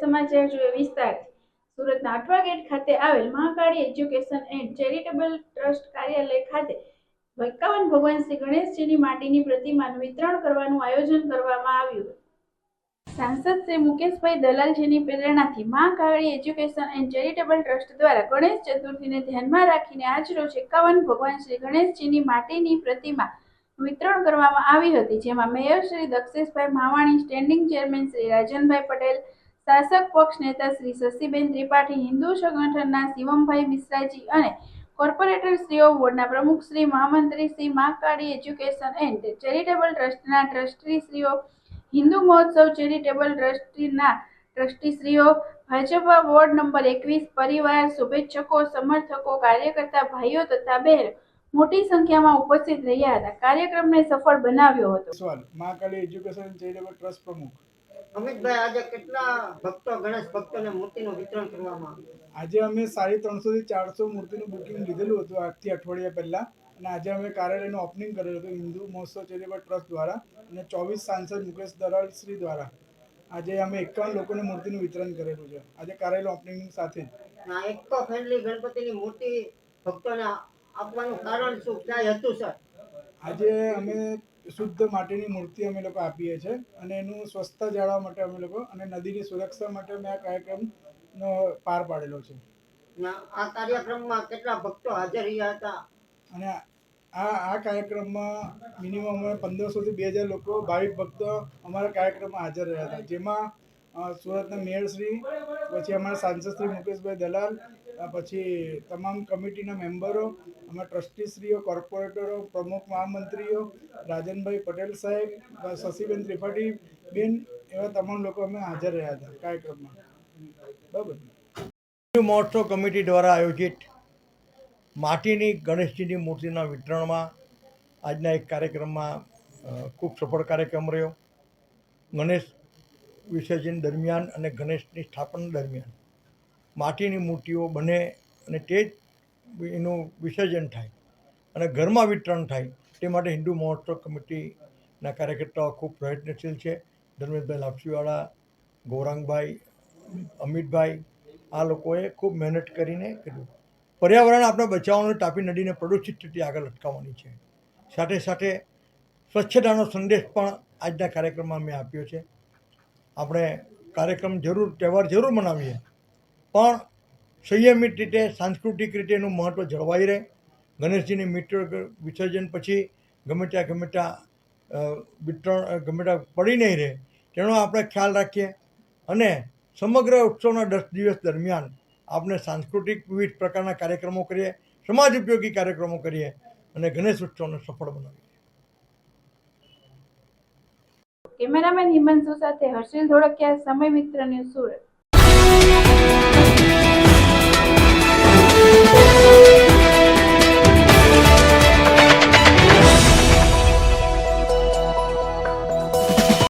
સમાચાર જોઈએ વિસ્તારથી. સુરતના અઠવા ગેટ ખાતે આવેલ Mahakali education and charitable trust કાર્યાલય ખાતે એકાવન ભગવાન શ્રી ગણેશજીની માટીની પ્રતિમાનું વિતરણ કરવાનું આયોજન કરવામાં આવ્યું સાંસદ શ્રી મુકેશભાઈ દલાલજીની પ્રેરણાથી Mahakali education and charitable trust દ્વારા ગણેશ ચતુર્થીને ધ્યાનમાં રાખીને આજરોજ એકાવન ભગવાન શ્રી ગણેશજીની માટીની પ્રતિમા વિતરણ કરવામાં આવી હતી, જેમાં mayor Shri Daksheshbhai Mavani standing chairman Shri Rajanbhai Patel, શાસક પક્ષ નેતા શ્રી શશીબેન ત્રિપાઠી, હિન્દુ સંગઠનના શિવમભાઈ મિશ્રાજી અને કોર્પોરેટર શ્રીઓ બોર્ડના પ્રમુખ શ્રી મહામંત્રી Shri Mahakali education and charitable ટ્રસ્ટના ટ્રસ્ટી શ્રીઓ, હિન્દુ મહોત્સવ ચેરિટેબલ ટ્રસ્ટીના ટ્રસ્ટી શ્રીઓ, ભાજપા વોર્ડ નંબર એકવીસ પરિવાર, શુભેચ્છકો, સમર્થકો, કાર્યકર્તા, ભાઈઓ તથા બહેનો મોટી સંખ્યામાં ઉપસ્થિત રહ્યા હતા. કાર્યક્રમને સફળ બનાવ્યો હતો. સવાલ. મહાકાળી એજ્યુકેશન ચેરિટેબલ ટ્રસ્ટ પ્રમુખ. અમિતભાઈ આજે કેટલા ભક્તો ગણેશ ભક્તોને મૂર્તિનું વિતરણ કરવામાં આવ્યું આજે અમે સાડી ત્રણસોથી ચારસો મૂર્તિનું બુકિંગ લીધેલું હતું આજથી અઠવાડિયા પહેલાં. અને આજે અમે કાર્યાલયનું ઓપનિંગ કરેલું હતું હિન્દુ મહોત્સવ ચેરિટેબલ ટ્રસ્ટ દ્વારા અને ચોવીસ સાંસદ મુકેશ દલાલ શ્રી દ્વારા. આજે અમે એકાવન લોકોને મૂર્તિનું વિતરણ કરેલું છે. આજે કાર્યાલય ઓપનિંગ સાથે એક તો ફ્રેન્ડલી ગણપતિની મૂર્તિ ભક્તોને આપવાનું કારણ શું? ક્યાંય હતું સર? આજે અમે શુદ્ધ માટીની મૂર્તિ અમે લોકો આપીએ છીએ અને એનું સ્વચ્છતા જાળવવા માટે અમે લોકો અને નદીની સુરક્ષા માટે અમે આ કાર્યક્રમનો પાર પાડેલો છે. આ કાર્યક્રમમાં કેટલા ભક્તો હાજર રહ્યા હતા? અને આ આ કાર્યક્રમમાં મિનિમમ અમે પંદરસોથી બે હજાર લોકો ભાવિક ભક્તો અમારા કાર્યક્રમમાં હાજર રહ્યા હતા. જેમાં સુરતના મેયરશ્રી પછી અમારા સાંસદ શ્રી મુકેશભાઈ દલાલ પછી તમામ કમિટીના મેમ્બરો અમે ટ્રસ્ટીશ્રીઓ, કોર્પોરેટરો, પ્રમુખ મહામંત્રીઓ, રાજનભાઈ પટેલ સાહેબ શશીબેન ત્રિપાઠી બેન, એવા તમામ લોકો અમે હાજર રહ્યા હતા કાર્યક્રમમાં. બરાબર? મહોત્સવ કમિટી દ્વારા આયોજિત માટીની ગણેશજીની મૂર્તિના વિતરણમાં આજના એક કાર્યક્રમમાં ખૂબ સફળ કાર્યક્રમ રહ્યો. ગણેશ વિસર્જન દરમિયાન અને ગણેશની સ્થાપના દરમિયાન માટીની મૂર્તિઓ બને અને તે જ એનું વિસર્જન થાય અને ઘરમાં વિતરણ થાય તે માટે હિન્દુ મહોત્સવ કમિટીના કાર્યકર્તાઓ ખૂબ પ્રયત્નશીલ છે. ધર્મેશભાઈ લાપસીવાળા, ગૌરાંગભાઈ, અમિતભાઈ, આ લોકોએ ખૂબ મહેનત કરીને કર્યું. પર્યાવરણ આપણે બચાવવાનું તાપી નદીને પ્રદૂષિત થતી આગળ અટકાવવાની છે. સાથે સાથે સ્વચ્છતાનો સંદેશ પણ આજના કાર્યક્રમમાં મેં આપ્યો છે. આપણે કાર્યક્રમ જરૂર, તહેવાર જરૂર મનાવીએ. પણ સંયમિત રીતે સાંસ્કૃતિક રીતે એનું મહત્ત્વ જળવાઈ રહે. ગણેશજીની મિત્ર વિસર્જન પછી ગમે ત્યાં ગમે ત્યાં વિતરણ ગમે ત્યાં પડી નહીં રહે. તેનો આપણે ખ્યાલ રાખીએ અને સમગ્ર ઉત્સવના દસ દિવસ દરમિયાન આપણે સાંસ્કૃતિક વિવિધ પ્રકારના કાર્યક્રમો કરીએ, સમાજ ઉપયોગી કાર્યક્રમો કરીએ અને ગણેશ ઉત્સવને સફળ બનાવીએ. કેમેરામેન હિમાંશુ સાથે હર્ષિલ ધોળકિયા સમય મિત્ર ન્યૂઝ સુરત.